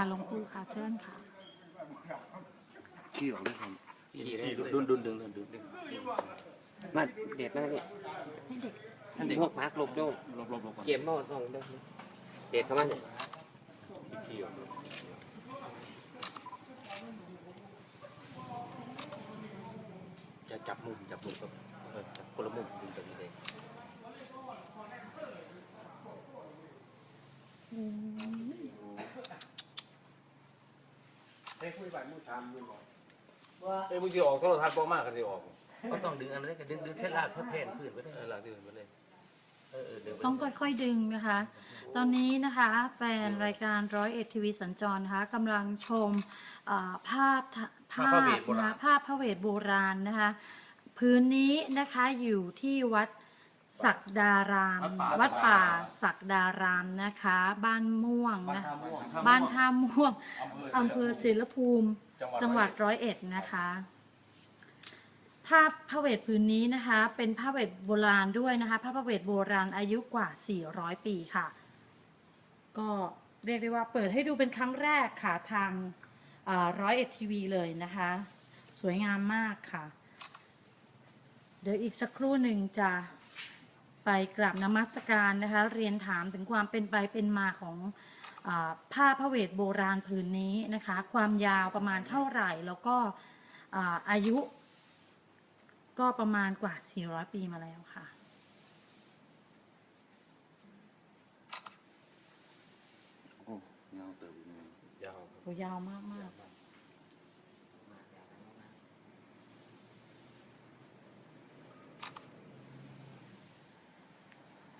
ค่ะหลวงปู่ค่ะเชิญค่ะ ขี้ออกด้วยครับขี่ได้ดุนดุนดึงดึงดึงดึงมาเด็ดนะนี่ให้เด็กท่านเด็กพวกพักลบโจ้ลบลบลบเสียมหม้อต้องด้วยเด็ดเข้ามาเนี่ยขี่ออกจะจับมุมจับมุมกับเออจับคนละมุมดึงตรงนี้เลย ให้คุยบ้านมูชามมูบอกเอ้ยมึงจะออกโทรทัศน์บ่มากกันสิออกก็ต้องดึงอันนั้นก็ดึงดึงเส้นลากแค่แผ่นพื้นไปได้เออลากดึงไปเลยเออเออดึงไปต้องค่อยๆดึงนะคะ ตอนนี้นะคะแฟนรายการร้อยเอ็ดทีวีสัญจรนะคะกำลังชมเอ่อภาพทะภาพนะคะภาพพระเวทโบราณนะคะ พื้นนี้นะคะอยู่ที่วัด ศักดาราม วัดป่าศักดารามนะคะ บ้านม่วงนะบ้านท่าม่วงอำเภอศิลภูมิ จังหวัดร้อยเอ็ดนะคะภาพพระเวทพื้นนี้นะคะ เป็นพระเวทโบราณด้วยนะคะพระพระเวทโบราณอายุกว่า 400 ปีค่ะ ก็เรียกได้ว่าเปิดให้ดูเป็นครั้งแรกค่ะทางร้อยเอ็ดทีวีเลยนะคะ สวยงามมากค่ะ เดี๋ยวอีกสักครู่หนึ่งจะ ไปกราบนมัสการนะคะ เรียนถามถึงความเป็นไปเป็นมาของอาผ้าพระเวทโบราณผืนนี้นะคะ ความยาวประมาณเท่าไหร่ แล้วก็อ่าอายุ ก็ประมาณกว่า 400 ปีมาแล้วค่ะโอ้ยาวเติบเลยยาวโหยาวมากมาก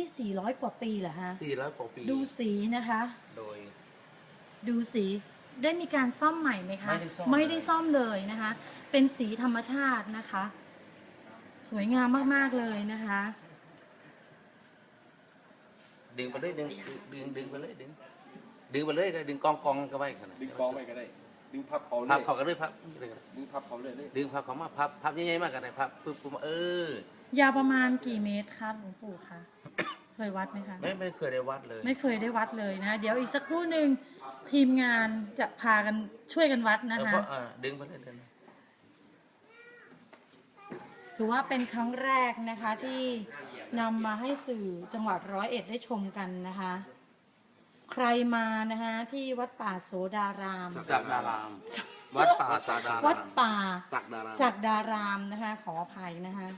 นี่ 400 กว่าปีเหรอฮะ สี่ร้อยกว่าปีดูสีนะคะ โดย ดูสีได้มีการซ่อมใหม่ไหมคะไม่ได้ซ่อมไม่ได้ซ่อมเลยนะคะ เป็นสีธรรมชาตินะคะ สวยงามมากๆเลยนะคะ ดึงไปเลยดึงดึงดึงไปเลยดึงดึงไปเลยก็ดึงกองกองก็ไว้ขนาดดึงกองไปก็ได้ ดึงพับเขาเลพับยเขาก็เลยพับดึงพับเขาเลยเลยดึงพับเขามาพับพับใหญ่ๆมากกันได้พับปึ๊บปึ๊บเออ ยาวประมาณกี่เมตรคะหลวงปู่คะ เคยวัดไหมคะ ไม่ไม่เคยได้วัดเลย ไม่เคยได้วัดเลยนะ เดี๋ยวอีกสักครู่หนึ่งทีมงานจะพากันช่วยกันวัดนะเออคะเพราะเออดึงไปเลยดึงถือว่าเป็นครั้งแรกนะคะที่นำมาให้สื่อจังหวัดร้อยเอ็ดได้ชมกันนะคะ ใครมานะคะที่วัดป่าโสดารามสักดาราม วัดป่าสาดาราม วัดป่าสักดาราศักดารามนะคะ ขออภัยนะคะ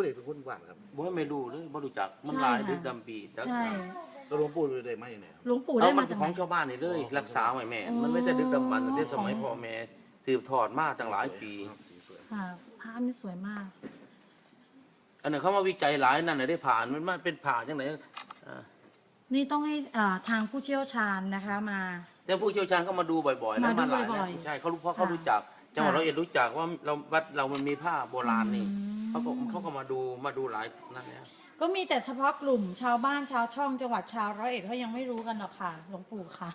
ผู้ใดเป็นคนหวานครับบ่ไม่รู้เลยบ่รู้จักมันใช่หลายค่ะดึกดำปีจักใช่แล้วหลวงปู่ได้ไหมเนี่ยครับหลวงปู่เอาได้มัมานจากขไหองนชาวบ้านนี่เลยอ๋อรักษาไว้แม่อ๋อมันไม่ได้ดึกดำบรรพ์ที่สมัยของพ่อแม่สืบทอดมาตั้งหลายปีสีสวยค่ะภาพนี่สวยมาก อันนั้นเขามาวิจัยหลายนั่นน่ะได้ผ่านมันมาเป็นผ่าจังไหนอ่านี่ต้องให้อ่าทางผู้เชี่ยวชาญนะคะมา แต่ผู้เชี่ยวชาญเขามาดูบ่อยๆนะมาดูมาหลายบ่นะอยๆ ใช่เขารู้เพราะเขาค่ะรู้จัก จังหวัดค่ะร้อยเอ็ดรู้จักว่าเราวัดเรามันมีผ้าโบราณนี่อืมเขาก็เขาก็มาดูมาดูหลายนั่นเนี่ยก็มีแต่เฉพาะกลุ่มชาวบ้านชาวช่องจังหวัดชาวร้อยเอ็ดเขายังไม่รู้กันหรอกค่ะหลวงปู่ค่ะ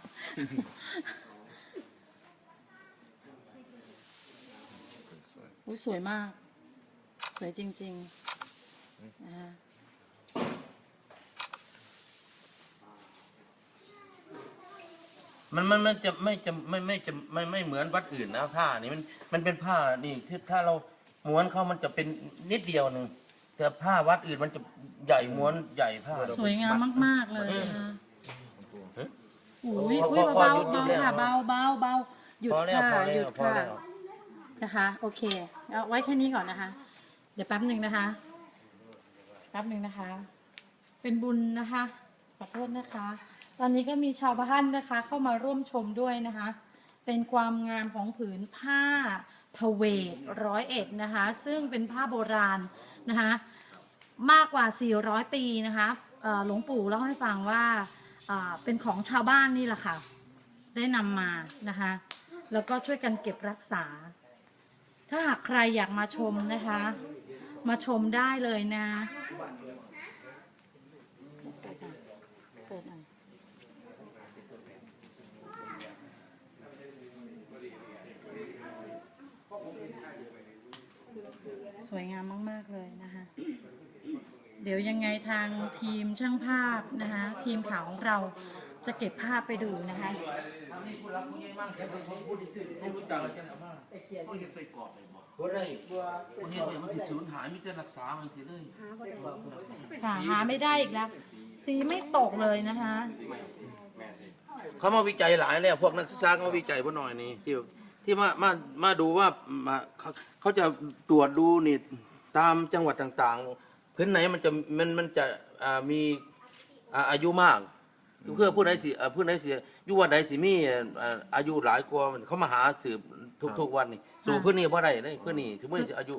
อุ้ยสวยมาก สวยจริงๆนะคะ มันมันมันจะไม่จะไม่ไม่จะไม่ไม่เหมือนวัดอื่นนะผ้านี่มันมันเป็นผ้านี่ที่ถ้าเราม้วนเข้ามันจะเป็นนิดเดียวหนึ่งแต่ผ้าวัดอื่นมันจะใหญ่ม้วนใหญ่ผ้าสวยงามมาก ๆ เลยนะคะเอ๊ะอุ้ยพออุ้ยพอเบาหยุดๆหยุดเบาแล้วค่ะเบาเบาเบาหยุดพอแล้วค่ะพอแล้หยุวดพอค่ะแล้วนะคะโอเคเอาไว้แค่นี้ก่อนนะคะ เดี๋ยวแป๊บหนึ่งนะคะแป๊บหนึ่งนะคะ เป็นบุญนะคะขอโทษนะคะ ตอนนี้ก็มีชาวบ้านนะคะ เข้ามาร่วมชมด้วยนะคะ เป็นความงามของผืนผ้าพเวทร้อยเอ็ดนะคะ ซึ่งเป็นผ้าโบราณนะคะ มากกว่า 400 ปีนะคะหลวงปู่เล่าให้ฟังว่าเอ่อเป็นของชาวบ้านนี่แหละค่ะ ได้นำมานะคะ แล้วก็ช่วยกันเก็บรักษา ถ้าหากใครอยากมาชมนะคะ มาชมได้เลยนะเปิดหน่อยเปิดหน่อยส วยงามมาก ๆ เลยนะคะ เดี๋ยวยังไงทางทีมช่างภาพนะคะ ทีมข่าวของเราจะเก็บภาพไปดูนะคะนี่ผู้รักผู้ใหญ่มากแต่ผมพูดที่สุดให้รู้จักแล้วจะเอามาก็ยังใส่กรอบเลยบ่บ่ได้คนนี้เนี่ยมันสิสูญหายมีแต่รักษามันสิเลยค่ะหาไม่ได้อีกแล้ว สีไม่ตกเลยนะคะ เขามาวิจัยหลายแล้วพวกนักศึกษาเขามาวิจัยพวกหน่อยนี่ที่ ที่มามามาดูว่ามาเขาเขาจะตรวจดูนี่ตามจังหวัดต่างๆ พื้นไหนมันจะมันมันจะอ่ามีอ่าอายุมาก เพื่อผู้ใดสิอ่าผู้ใดสิอยุวันใดสิมีอ่าอายุหลายกว่าเขามาหาสืบทุกๆวันนี่สู่พื้นนี้เพราะใดเลยพื้นนี้ถึงเมื่อจะอายุ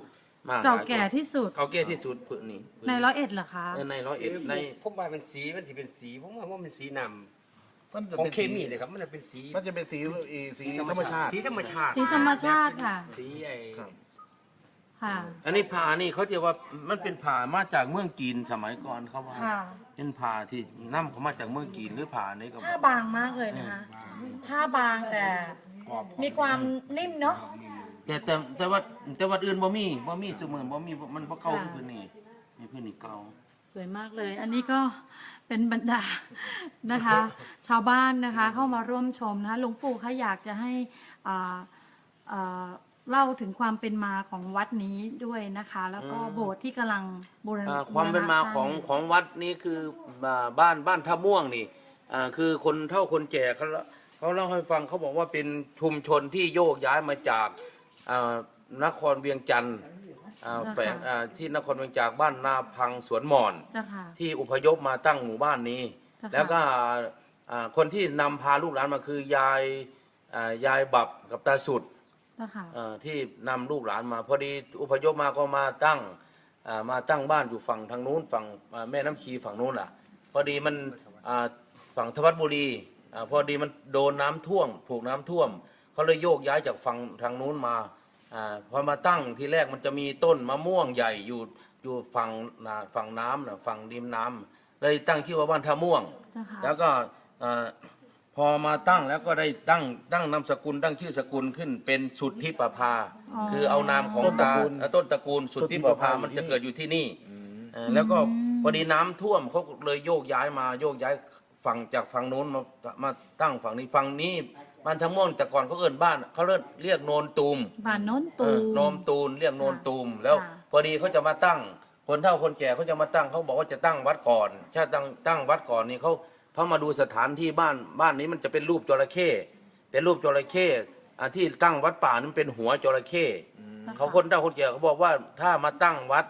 มากเก่าแก่ที่สุดเก่าแก่ที่สุดพื้นนี้ในร้อยเอ็ดเหรอคะเออในร้อยเอ็ดในผมว่ามันสีมันสิเป็นสีผมว่าว่ามันสีน มันจะำของเป็นเคมีเลยครับมันจะเป็นสีมันจะเป็นสีอีสีธรรมชาติ สีธรรมชาติสีธรรมชาติค่ะ สีไอ้ครับ ค่ะ อันนี้ผ่านี่เขาจะว่ามันเป็นผ่ามาจากเมืองจีนสมัยก่อนเขาว่าค่ะ เป็นผ่าที่นํเขามาจากเมืองจีนหรือผ่านี่ก็ผ้าบางมากเลยนะคะผ้าบางแต่มีความนิ่มเนาะแต่แต่แต่ว่าแต่ว่าอื่นบ่มีบ่มีสมือบ่มีมันบ่เก่าค่ะพื้นนี่มีพื้นนี่เก่า สวยมากเลย อันนี้ก็ เป็นบรรดานะคะ ชาวบ้านนะคะเข้ามาร่วมชมนะคะหลวงปู่คะอยากจะให้อ่าอ่าเล่าถึงความเป็นมาของวัดนี้ด้วยนะคะ แล้วก็โบสถ์ที่กำลังบูรณะอ่าความเป็นมาบูรณะสร้ของของวัดนี้คืออ่าบ้านบ้านท่าม่วงนี่อ่าคือคนเฒ่าคนแก่เขาเขาเล่าให้ฟังเขาบอกว่าเป็นชุมชนที่โยกย้ายมาจากอ่านครเวียงจันทร์ อ่าแฝงอ่าที่นครเวียงจันทร์บ้านนาพังสวนหมอน เจ้าค่ะ ที่อพยพมาตั้งหมู่บ้านนี้เจ้าค่ะ แล้วก็อ่าคนที่นำพาลูกหลานมาคือยายอ่ายายบับกับตาสุดเจ้าค่ะ เอ่อที่นำลูกหลานมาพอดีอพยพมาก็มาตั้งอ่ามาตั้งบ้านอยู่ฝั่งทางนู้นฝั่งอ่าแม่น้ำชีฝั่งนู้นอะ พอดีมันอ่าฝั่งทวัดบุรีอ่าพอดีมันโดนน้ำท่วม ถูกน้ำท่วมเขาเลยโยกย้ายจากฝั่งทางนู้นมา อาพอมาตั้งทีแรกมันจะมีต้นมะม่วงใหญ่อยู่อยู่ฝั่งน่ะฝั่งน้ำนะฝั่งริมน้ำเลยตั้งชื่อว่าบ้านท่าม่วง เจ้าค่ะ แล้วก็เอ่อพอมาตั้งแล้วก็ได้ตั้งตั้งนามสกุลตั้งชื่อสกุลขึ้นเป็นสุทธิปภา อ๋อ คือเอานามของต้นตระตากูลเอ่อต้นตระกูลสุทธิปภา สุทธิปภามันอยู่ที่จะเกิดอยู่ที่นี่อืมเอ่อแล้วก็อืมพอดีน้ำท่วมเขาเลยโยกย้ายมาโยกย้ายฝั่งจากฝั่งโน้นมามาตั้งฝั่งนี้ฝั่งนี้ บ้านทั้งม่วงแต่ก่อนเขาเอิ้นบ้านเขาเรียกเรียกโนนตูมบ้านโน้นเอตูอมโนมตูนเรียกโนนตูม แล้วค่ะพอดีเขาจะมาตั้ง คนเฒ่าคนแก่เขาจะมาตั้งเขาบอกว่าจะตั้งวัดก่อนถ้าตั้งตั้งวัดก่อนนี่เขาเขามาดูสถานที่บ้านบ้านนี้มันจะเป็นรูปจระเข้เป็นรูปจระเข้อ่าที่ตั้งวัดป่านั้นเป็นหัวจระเข้เขาคนเฒ่าคนแก่เขาบอกว่าถ้ามาตั้งวัด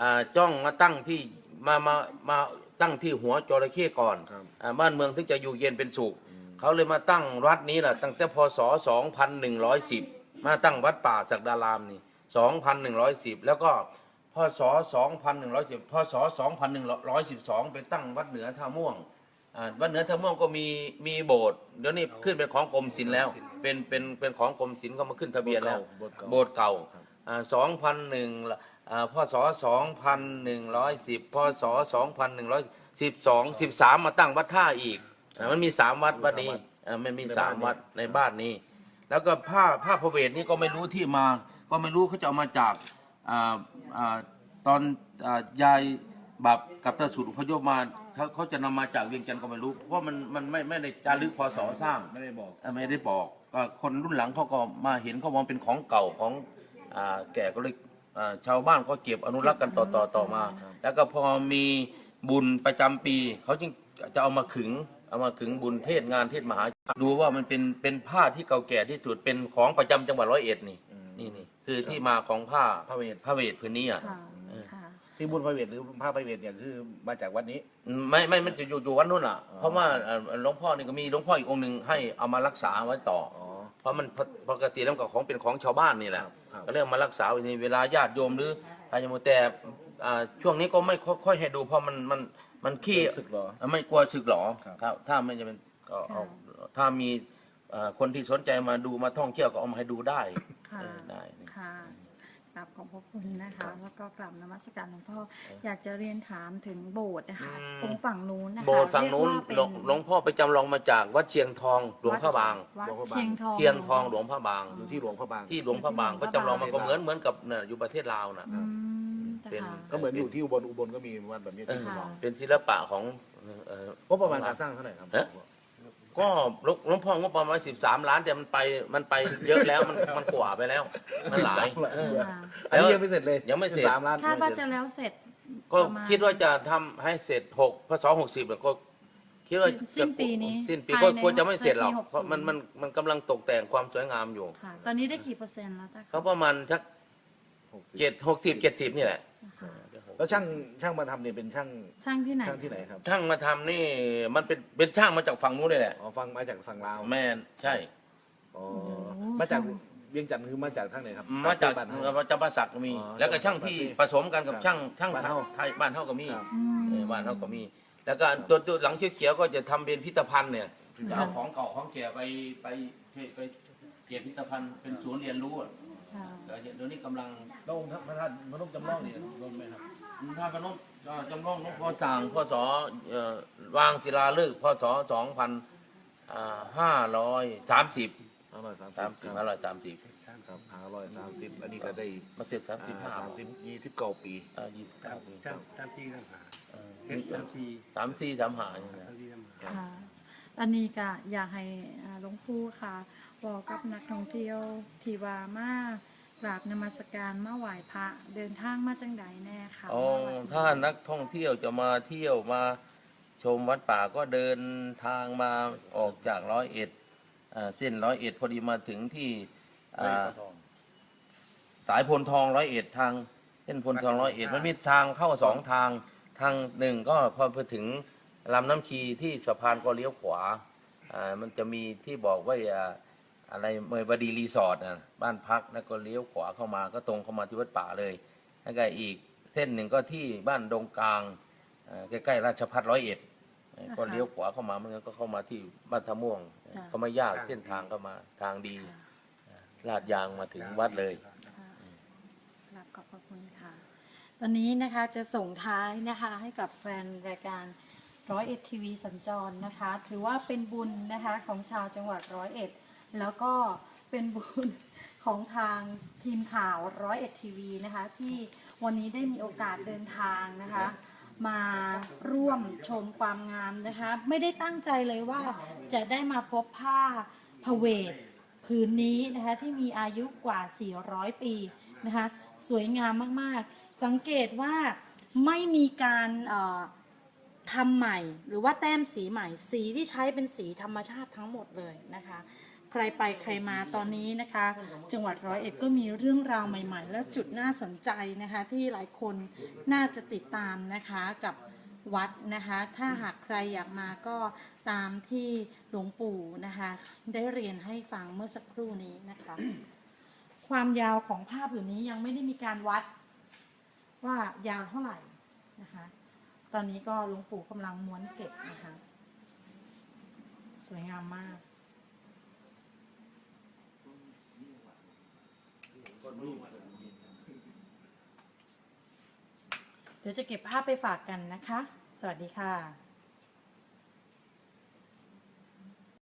อ่าจ้องมาตั้งที่มามามาตั้งที่หัวจระเข้ก่อนครับอ่าบ้านเมืองถึงจะอยู่เย็นเป็นสุข เขาเลยมาตั้งวัดนี้แหละตั้งแต่พศ2110 มาตั้งวัดป่าศักดารามนี่ 2110 แล้วก็พศ2110พศ2112 ไปตั้งวัดเหนือท่าม่วงอ่าวัดเหนือท่าม่วงก็มีมีโบสถ์เดี๋ยวนี้ขึ้นเป็นของกรมศิลป์แล้ว เป็นเป็นเป็นของกรมศิลป์ก็มาขึ้นทะเบียนแล้ว โบสถ์เก่าโบสถ์เก่าอ่า2001อ่าพศ2110พศ2112 13 มาตั้งวัดท่าอีก อ่ามันมีสามวัดวัดนี้อ่ามันมีสามวัดในบ้านนี้ แล้วก็ผ้าผ้าพระเวทนี่ก็ไม่รู้ที่มา ก็ไม่รู้เขาจะเอามาจากอ่าอ่าตอนอ่ายายบับกับตาสุดอพยพมาเขาเขาจะนำมาจากเวียงจันทร์ก็ไม่รู้เพราะมันมันไม่ไม่ได้จารึกพศสร้าง ไม่ได้บอก เอ่อไม่ได้บอกก็คนรุ่นหลังเขาก็มาเห็นเขามองเป็นของเก่าของอ่าแก่ก็เลยอ่าชาวบ้านก็เก็บอนุรักษ์กันต่อต่อต่อมา แล้วก็พอมีบุญประจำปีเขาจึงจะเอามาขึง เอามาขึงบุญเทศงานเทศมหาชาติดูว่ามันเป็นเป็นผ้าที่เก่าแก่ที่สุดเป็นของประจำจังหวัดร้อยเอ็ดนี่อืมนี่นี่คือที่มาของผ้าพระเวทพระเวทพื้นนี้อะค่ะค่ะที่บุญพระเวทหรือพระพระเวทเนี่ยคือมาจากวัดนี้ ไม่ไม่มันจะอยู่อยู่วัดนู่นอะ เพราะว่าเอ่อหลวงพ่อนี่ก็มีหลวงพ่ออีกองค์หนึ่งให้เอามารักษาไว้ต่ออ๋อเพราะมันปกปกติแล้วมันก็ของเป็นของชาวบ้านนี่แหละครับครับก็เรื่องมารักษาไว้ในเวลาญาติโยมหรืออะไรอย่างเงี้ยแต่อ่าช่วงนี้ก็ไม่ค่อยค่อยให้ดูเพราะมันมัน มันขี้สึกเหรอ ไม่กลัวสึกหรอครับ ครับ ถ้าไม่จะเป็นก็เอาค่ะถ้ามีเอ่อคนที่สนใจมาดูมาท่องเที่ยวก็เอามาให้ดูได้ค่ะ เออได้นี่ ค่ะกราบขอบพระคุณนะคะแล้วก็กราบนมัสการหลวงพ่อ อยากจะเรียนถามถึงโบสถ์นะคะตรงฝั่งนู้นนะคะโบสถ์ฝั่งนู้นเรียกว่าเป็นหลวงหลวงพ่อไปจำลองมาจากวัดเชียงทองหลวงพระบาง วัดหลวงพระบางเชียงทอง เชียงทองหลวงพระบาง อยู่ที่หลวงพระบาง ที่หลวงพระบางก็จำลองมันก็เหมือนเหมือนกับเนี่ยอยู่ประเทศลาวน่ะ อืม เจ้าเป็นค่ะก็เหมือนอยู่ที่อุบลอุบลก็มีวัดแบบนี้เอที่อคุณบอกเป็นศิลปะของเอ่อก็ประมาณการสร้างเท่าไหร่ครับ ฮะ ก็หลวงหลวงพ่องบประมาณสิบสามล้านแต่มันไปมันไปเยอะแล้วมันมันกว่าไปแล้ว มันหลายเออ ค่ะอันนี้ยังไม่เสร็จเลยยังไม่เสร็จ สามล้านคาดว่าจะแล้วเสร็จก็ประมาณคิดว่าจะทำให้เสร็จหกพศหกสิบแล้วก็ คิดว่าสิ้นปีนี้สิ้นปีภายก็ในกลัวจะไม่เสร็จหรอก ปี60 เพราะมันมันมันกำลังตกแต่งความสวยงามอยู่ค่ะ ตอนนี้ได้กี่เปอร์เซ็นต์แล้วจ้ะก็ประมาณสักเจ็ดหกสิบเจ็ดสิบนี่แหละค่ะ แล้วช่างช่างมาทำเนี่ยเป็นช่างช่างที่ไหนช่างที่ไหนครับช่างมาทำนี่มันเป็นเป็นช่างมาจากฝั่งนู้นเลยแหละอ๋อฟังมาจากฝั่งลาวแม่นใช่ อ๋อมาจากเวียงจันทร์คือมาจากทางไหนครับมาจากบ้นเฮมาจากประสักก็มี อ๋อแล้วก็ช่างที่ผสมกันกับครับช่างช่างบ้านเฮาไทยบ้านเท่าก็มีครับอืมเออบ้านเท่าก็มี แล้วก็ตัวตัวหลังเขียวๆก็จะทำเป็นพิพิธภัณฑ์เนี่ยจะเอาของเก่าของแก่ไปไปไปไปเก็บพิพิธภัณฑ์เป็นศูนย์เรียนรู้อะค่ะ แต่เดี๋ยวนี้กำลังแล้วองค์พระธาตุพนมจำลองนี่รวมไหมครับถ้าพนมก็จำลองหลวงพ่อสร้างพศเอ่อวางศิลาฤกษ์พศสองพันห้าร้อยสามสิบห้าร้อยสามสามสิสิบบห้าร้อยสามสิบครับห้าร้อยสามสิบอันนี้ก็ได้มาเสร็จสามสิบห้าสามสิบยี่สิบเก้าปียี่สิบเก้าปีสามสามสี่สามห้าเออเจ็ดสามสี่สามสี่สามห้าอย่างเงี้ย สามสี่สามห้า ค่ะอันนี้ก็อยากให้อ่าหลวงปู่ค่ะ บอกกับนักท่องเที่ยวที่ว่ามากราบนมัสการมาไหว้พระเดินทางมาจังใดแน่ค่ะอ๋อมาไหว้พระถ้านักท่องเที่ยวจะมาเที่ยวมาชมวัดป่าก็เดินทางมาออกจากร้อยเอ็ดอ่าเส้นร้อยเอ็ดพอดีมาถึงที่อ่าสายพลทองร้อยเอ็ดทางเส้นพลทองร้อยเอ็ดมันมีทางเข้าสองทางทางหนึ่งก็พอไปถึงลำน้ำชีที่สะพานก็เลี้ยวขวาอ่ามันจะมีที่บอกว่า อ่าอะไรเมยวดีรีสอร์ทนะบ้านพักแล้วก็เลี้ยวขวาเข้ามาก็ตรงเข้ามาที่วัดป่าเลยแล้วก็อีกเส้นหนึ่งก็ที่บ้านดงกลางเอ่อใกล้ๆราชพัฒร้อยเอ็ดเอ่อก็เลี้ยวขวาเข้ามามันก็เข้ามาที่บ้านทะม่วงจ้ะก็ไม่ยากเส้นทางก็มาทางดีลาดยางมาถึงวัดเลยค่ะครับขอบพระคุณค่ะตอนนี้นะคะจะส่งท้ายนะคะให้กับแฟนรายการร้อยเอ็ดทีวีสัญจรนะคะ ถือว่าเป็นบุญนะคะของชาวจังหวัดร้อยเอ็ด แล้วก็เป็นบุญของทางทีมข่าวร้อยเอ็ดทีวีนะคะที่วันนี้ได้มีโอกาสเดินทางนะคะ มาร่วมชมความงามนะคะ ไม่ได้ตั้งใจเลยว่าจะได้มาพบผ้าพเวทผืนนี้นะคะที่มีอายุกว่า 400 ปีนะคะสวยงามมากๆ สังเกตว่าไม่มีการทำใหม่หรือว่าแต้มสีใหม่ สีที่ใช้เป็นสีธรรมชาติทั้งหมดเลยนะคะ ใครไปใครมาตอนนี้นะคะ จังหวัดร้อยเอ็ดก็มีเรื่องราวใหม่ ๆ และจุดน่าสนใจนะคะ ที่หลายคนน่าจะติดตามนะคะกับวัดนะคะ ถ้าหากใครอยากมาก็ตามที่หลวงปู่นะคะ ได้เรียนให้ฟังเมื่อสักครู่นี้นะคะ ความยาวของผ้าผืนนี้ยังไม่ได้มีการวัดว่ายาวเท่าไหร่นะคะ ตอนนี้ก็หลวงปู่กำลังม้วนเก็บนะคะ สวยงามมาก เดี๋ยวจะเก็บภาพไปฝากกันนะคะ สวัสดีค่ะ